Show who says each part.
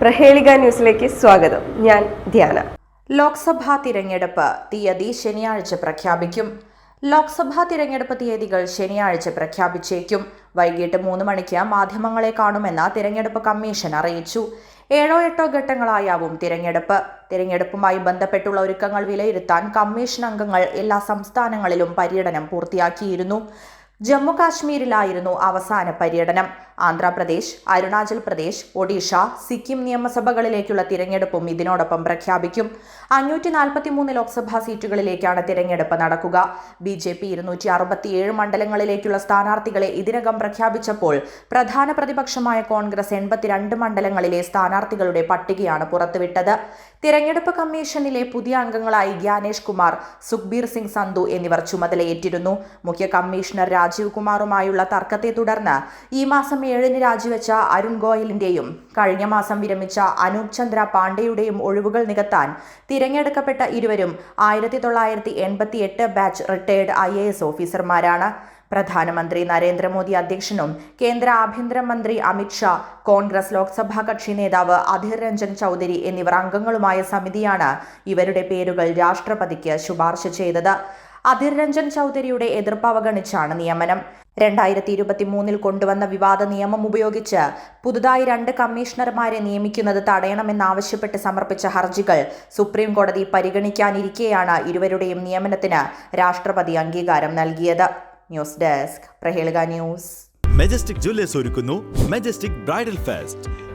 Speaker 1: പ്രഹേളിക ന്യൂസിലേക്ക് സ്വാഗതം. ഞാൻ ധ്യാന.
Speaker 2: ലോക്സഭാ തിരഞ്ഞെടുപ്പ് തീയതി ശനിയാഴ്ച പ്രഖ്യാപിക്കും. ലോക്സഭാ തിരഞ്ഞെടുപ്പ് തീയതികൾ ശനിയാഴ്ച പ്രഖ്യാപിച്ചേക്കും. വൈകിട്ട് മൂന്ന് മണിക്ക് മാധ്യമങ്ങളെ കാണുമെന്ന് തിരഞ്ഞെടുപ്പ് കമ്മീഷൻ അറിയിച്ചു. ഏഴോ എട്ടോ ഘട്ടങ്ങളായാവും തിരഞ്ഞെടുപ്പ്. തിരഞ്ഞെടുപ്പുമായി ബന്ധപ്പെട്ടുള്ള ഒരുക്കങ്ങൾ വിലയിരുത്താൻ കമ്മീഷൻ അംഗങ്ങൾ എല്ലാ സംസ്ഥാനങ്ങളിലും പര്യടനം പൂർത്തിയാക്കിയിരുന്നു. ജമ്മു കാശ്മീരിലായിരുന്നു അവസാന പര്യടനം. ആന്ധ്രാപ്രദേശ് അരുണാചൽ പ്രദേശ് ഒഡീഷ സിക്കിം നിയമസഭകളിലേക്കുള്ള തിരഞ്ഞെടുപ്പും ഇതിനോടൊപ്പം പ്രഖ്യാപിക്കും. അഞ്ഞൂറ്റി നാൽപ്പത്തിമൂന്ന് ലോക്സഭാ സീറ്റുകളിലേക്കാണ് തിരഞ്ഞെടുപ്പ് നടക്കുക. ബി ജെ പി ഇരുന്നൂറ്റി അറുപത്തിയേഴ് മണ്ഡലങ്ങളിലേക്കുള്ള സ്ഥാനാർത്ഥികളെ ഇതിനകം പ്രഖ്യാപിച്ചപ്പോൾ പ്രധാന പ്രതിപക്ഷമായ കോൺഗ്രസ് എൺപത്തിരണ്ട് മണ്ഡലങ്ങളിലെ സ്ഥാനാർത്ഥികളുടെ പട്ടികയാണ് പുറത്തുവിട്ടത്. തിരഞ്ഞെടുപ്പ് കമ്മീഷനിലെ പുതിയ അംഗങ്ങളായി ഗ്യാനേഷ് കുമാർ സുഖ്ബീർ സിംഗ് സന്ധു എന്നിവർ ചുമതലയേറ്റിരുന്നു. മുഖ്യ കമ്മീഷണർ രാജീവ് കുമാറുമായുള്ള തർക്കത്തെ തുടർന്ന് ഈ മാസം ഏഴിന് രാജിവെച്ച അരുൺ ഗോയലിന്റെയും കഴിഞ്ഞ മാസം വിരമിച്ച അനൂപ് ചന്ദ്ര പാണ്ഡെയുടെയും ഒഴിവുകൾ നികത്താൻ തിരഞ്ഞെടുക്കപ്പെട്ട ഇരുവരും ആയിരത്തി തൊള്ളായിരത്തി എൺപത്തി എട്ട് batch retired I A S ഓഫീസർമാരാണ്. പ്രധാനമന്ത്രി നരേന്ദ്രമോദി അധ്യക്ഷനും കേന്ദ്ര ആഭ്യന്തരമന്ത്രി അമിത്ഷാ കോൺഗ്രസ് ലോക്സഭാ കക്ഷി നേതാവ് അധീർ രഞ്ജൻ ചൌധരി എന്നിവർ അംഗങ്ങളുമായ സമിതിയാണ് ഇവരുടെ പേരുകൾ രാഷ്ട്രപതിക്ക് ശുപാർശ ചെയ്തത്. അധീർ രഞ്ജൻ ചൌധരിയുടെ എതിർപ്പ് അവഗണിച്ചാണ് നിയമനം. രണ്ടായിരത്തി ഇരുപത്തി മൂന്നിൽ കൊണ്ടുവന്ന വിവാദ നിയമം ഉപയോഗിച്ച് പുതുതായി രണ്ട് കമ്മീഷണർമാരെ നിയമിക്കുന്നത് തടയണമെന്നാവശ്യപ്പെട്ട് സമർപ്പിച്ച ഹർജികൾ സുപ്രീം കോടതി പരിഗണിക്കാനിരിക്കെയാണ് ഇരുവരുടെയും നിയമനത്തിന് രാഷ്ട്രപതി അംഗീകാരം നൽകിയത്. ന്യൂസ് ഡെസ്ക് പ്രഹേളിക ന്യൂസ്.
Speaker 3: മെജസ്റ്റിക് ജ്വല്ലേഴ്സ് ഒരുക്കുന്നു. Majestic bridal fest